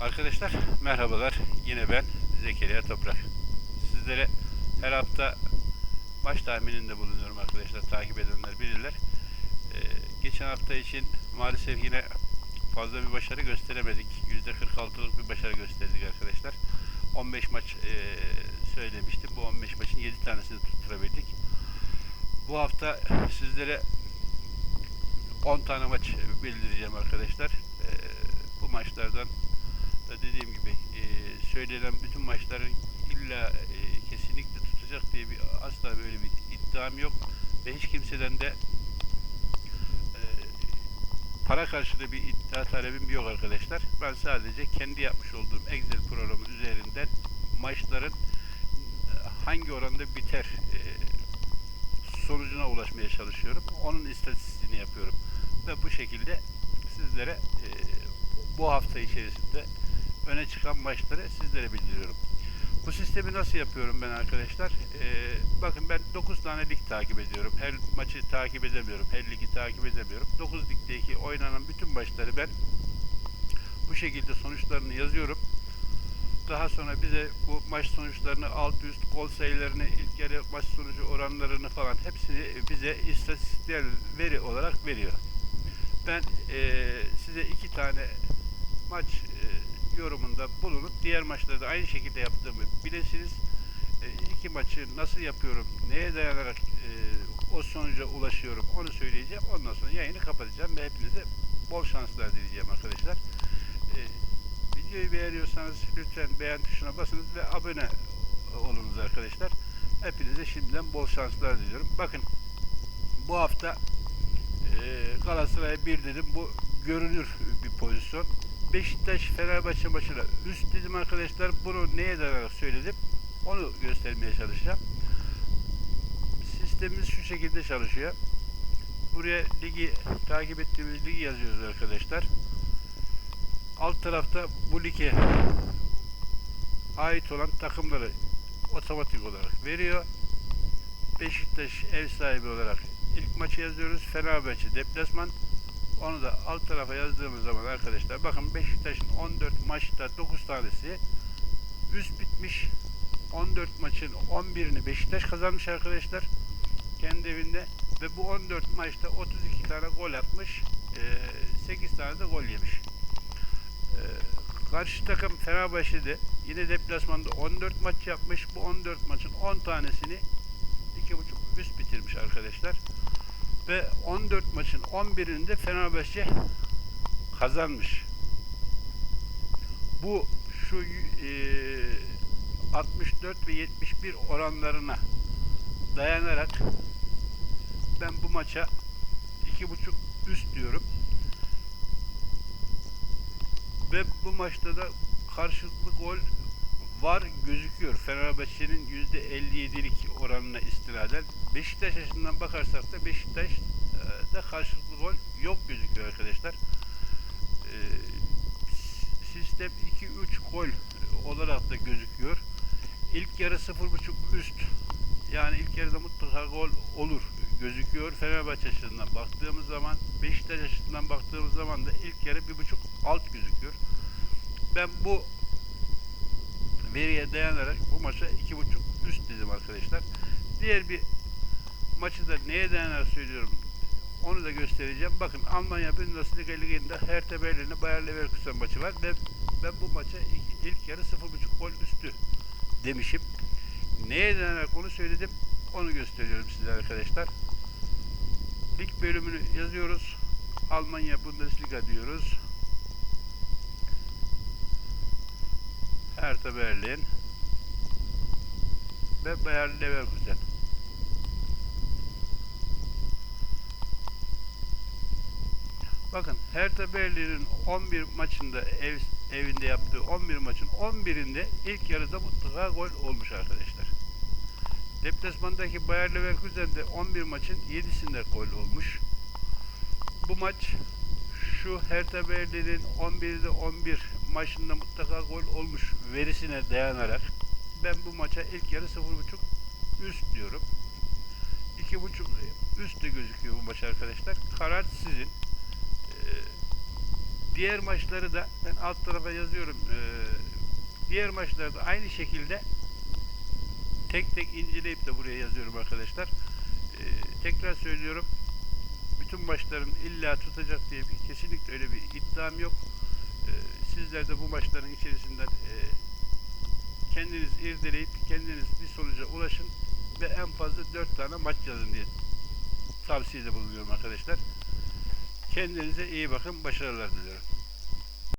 Arkadaşlar merhabalar. Yine ben Zekeriya Toprak. Sizlere her hafta maç tahmininde bulunuyorum arkadaşlar. Takip edenler bilirler. Ee, geçen hafta için maalesef yine fazla bir başarı gösteremedik. %46'lık bir başarı gösterdik arkadaşlar. 15 maç e, söylemiştim. Bu 15 maçın 7 tanesini tutturabildik. Bu hafta sizlere 10 tane maç bildireceğim arkadaşlar. Ee, bu maçlardan da dediğim gibi e, söylenen bütün maçların illa e, kesinlikle tutacak diye bir asla böyle bir iddiam yok ve hiç kimseden de e, para karşılığı bir iddia talebim yok arkadaşlar. Ben sadece kendi yapmış olduğum Excel programı üzerinden maçların e, hangi oranda biter e, sonucuna ulaşmaya çalışıyorum. Onun istatistiğini yapıyorum. Ve bu şekilde sizlere e, bu hafta içerisinde öne çıkan maçları sizlere bildiriyorum. Bu sistemi nasıl yapıyorum ben arkadaşlar? Ee, bakın ben 9 tane lig takip ediyorum. Her maçı takip edemiyorum. Her ligi takip edemiyorum. 9 ligdeki oynanan bütün maçları ben bu şekilde sonuçlarını yazıyorum. Daha sonra bize bu maç sonuçlarını, alt üst gol sayılarını, ilk yarı maç sonucu oranlarını falan hepsini bize istatistikler veri olarak veriyor. Ben eee, size iki tane maç eee, yorumunda bulunup diğer maçları da aynı şekilde yaptığımı bilesiniz. E, iki maçı nasıl yapıyorum, neye dayanarak e, o sonuca ulaşıyorum onu söyleyeceğim. Ondan sonra yayını kapatacağım ve hepinize bol şanslar dileyeceğim arkadaşlar. E, videoyu beğeniyorsanız lütfen beğen tuşuna basınız ve abone olunuz arkadaşlar. Hepinize şimdiden bol şanslar diliyorum. Bakın bu hafta e, Galatasaray'a bir dedim. Bu görünür bir pozisyon. Beşiktaş Fenerbahçe maçına üst dedim arkadaşlar. Bunu neye dayanarak söyledim? Onu göstermeye çalışacağım. Sistemimiz şu şekilde çalışıyor. Buraya ligi takip ettiğimiz ligi yazıyoruz arkadaşlar. Alt tarafta bu lige ait olan takımları otomatik olarak veriyor. Beşiktaş ev sahibi olarak ilk maçı yazıyoruz. Fenerbahçe deplasman. Onu da alt tarafa yazdığımız zaman arkadaşlar bakın Beşiktaş'ın 14 maçta 9 tanesi üst bitmiş. 14 maçın 11'ini Beşiktaş kazanmış arkadaşlar. Kendi evinde ve bu 14 maçta 32 tane gol atmış. 8 tane de gol yemiş. Ee, Karşı takım Fenerbahçe'de yine deplasmanda 14 maç yapmış. Bu 14 maçın 10 tanesini 2.5 üst bitirmiş arkadaşlar ve 14 maçın 11'inde Fenerbahçe kazanmış. Bu şu e, 64 ve 71 oranlarına dayanarak ben bu maça 2.5 üst diyorum. Ve bu maçta da karşılıklı gol var gözüküyor. Fenerbahçe'nin %57'lik oranına istinaden. Beşiktaş açısından bakarsak da Beşiktaş da karşılıklı gol yok gözüküyor arkadaşlar. E, sistem 2-3 gol olarak da gözüküyor. İlk yarı 0.5 üst. Yani ilk yarıda mutlaka gol olur gözüküyor. Fenerbahçe açısından baktığımız zaman Beşiktaş açısından baktığımız zaman da ilk yarı 1.5 alt gözüküyor. Ben bu veriye dayanarak bu maça 2.5 üst dedim arkadaşlar. Diğer bir maçı da neye dayanarak söylüyorum onu da göstereceğim. Bakın Almanya Bundesliga Ligi'nde Hertha Berlin'e Bayer Leverkusen maçı var ve ben bu maça ilk, ilk yarı 0.5 gol üstü demişim. Neye dayanarak onu söyledim onu gösteriyorum size arkadaşlar. Lig bölümünü yazıyoruz. Almanya Bundesliga diyoruz. Hertha Berlin ve Bayer Leverkusen. Bakın Hertha Berlin'in 11 maçında ev, evinde yaptığı 11 maçın 11'inde ilk yarıda mutlaka gol olmuş arkadaşlar. Deplasmandaki Bayer Leverkusen'de 11 maçın 7'sinde gol olmuş. Bu maç şu Hertha Berlin'in 11'de 11 maçında mutlaka gol olmuş verisine dayanarak ben bu maça ilk yarı 0.5 üst diyorum. 2.5 üst de gözüküyor bu maç arkadaşlar. Karar sizin. Ee, Diğer maçları da ben alt tarafa yazıyorum. Ee, diğer maçları da aynı şekilde tek tek inceleyip de buraya yazıyorum arkadaşlar. Ee, tekrar söylüyorum. Bütün maçların illa tutacak diye bir kesinlikle öyle bir iddiam yok. Sizler de bu maçların içerisinden e, kendiniz irdeleyip kendiniz bir sonuca ulaşın ve en fazla 4 tane maç yazın diye tavsiyede bulunuyorum arkadaşlar. Kendinize iyi bakın. Başarılar diliyorum.